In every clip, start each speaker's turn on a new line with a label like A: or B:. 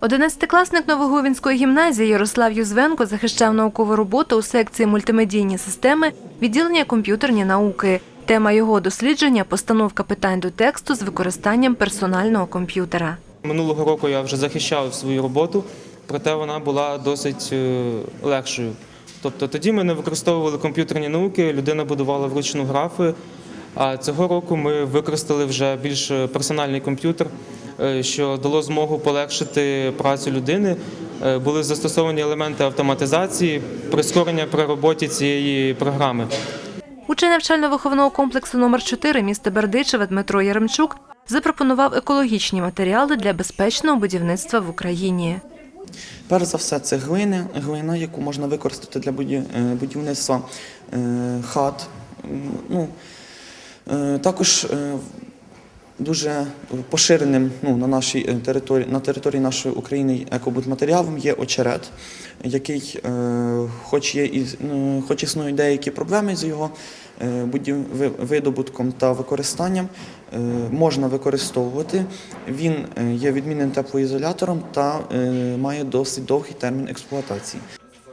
A: Одинадцятикласник Новоговінської гімназії Ярослав Юзвенко захищав наукову роботу у секції мультимедійні системи відділення комп'ютерні науки. Тема його дослідження постановка питань до тексту з використанням персонального комп'ютера.
B: Минулого року я вже захищав свою роботу, проте вона була досить е, легшою. Тобто тоді ми не використовували комп'ютерні науки, людина будувала вручну графи. А цього року ми використали вже більш персональний комп'ютер, що дало змогу полегшити працю людини. Е, Були застосовані елементи автоматизації, прискорення при роботі цієї програми.
A: Учень навчально-виховного комплексу номер 4 міста Бердичева Дмитро Яремчук запропонував екологічні матеріали для безпечного будівництва в Україні.
C: Перш за все, це глини, глина, яку можна використати для е, будівництва е, хат. Ну, е, також е, дуже поширеним ну, на нашій е, території, на території нашої України екобудматеріалом є очерет, який, е, хоч є і ну, хоч існують деякі проблеми з його е, видобутком та використанням, можна використовувати. Він є відмінним теплоізолятором та має досить довгий термін експлуатації.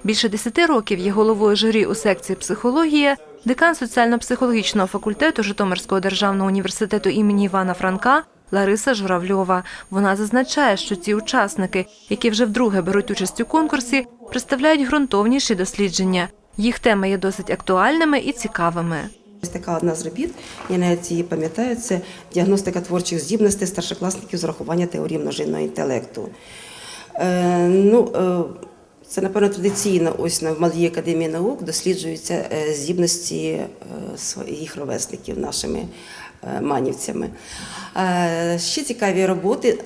A: Більше 10 років є головою журі у секції психологія, декан соціально-психологічного факультету Житомирського державного університету імені Івана Франка Лариса Журавльова. Вона зазначає, що ці учасники, які вже вдруге беруть участь у конкурсі, представляють ґрунтовніші дослідження. Їх теми є досить актуальними і цікавими.
D: Ось така одна з робіт, я навіть її пам'ятаю, це діагностика творчих здібностей старшокласників з урахування теорії множинного інтелекту. Е, ну, е, це, напевно, традиційно ось на Малій академії наук досліджуються е, здібності е, своїх ровесників нашими е, манівцями. Ще цікаві роботи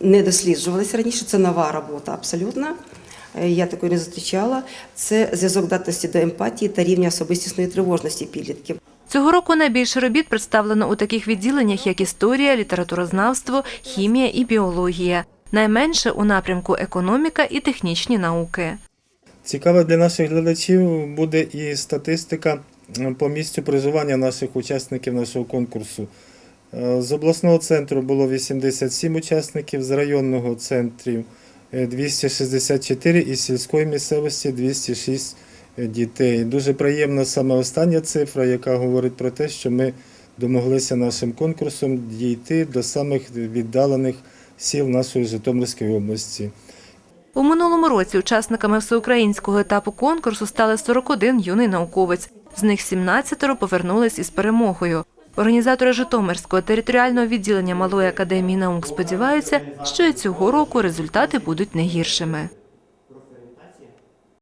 D: не досліджувалися раніше, це нова робота абсолютно. Я такої не зустрічала. Це зв'язок датності до емпатії та рівня особистісної тривожності підлітків.
A: Цього року найбільше робіт представлено у таких відділеннях, як історія, літературознавство, хімія і біологія. Найменше у напрямку економіка і технічні науки.
E: Цікаво для наших глядачів буде і статистика е, по місцю проживання наших учасників нашого конкурсу. Е, З обласного центру було 87 учасників, з районного центру е, 264 і з сільської місцевості 206 дітей. Дуже приємна саме остання цифра, яка говорить про те, що ми домоглися нашим конкурсом дійти до самих віддалених сіл нашої Житомирської області.
A: У минулому році учасниками всеукраїнського етапу конкурсу стали 41 юний науковець. З них 17 повернулись із перемогою. Організатори Житомирського територіального відділення Малої академії наук сподіваються, що і цього року результати будуть не гіршими.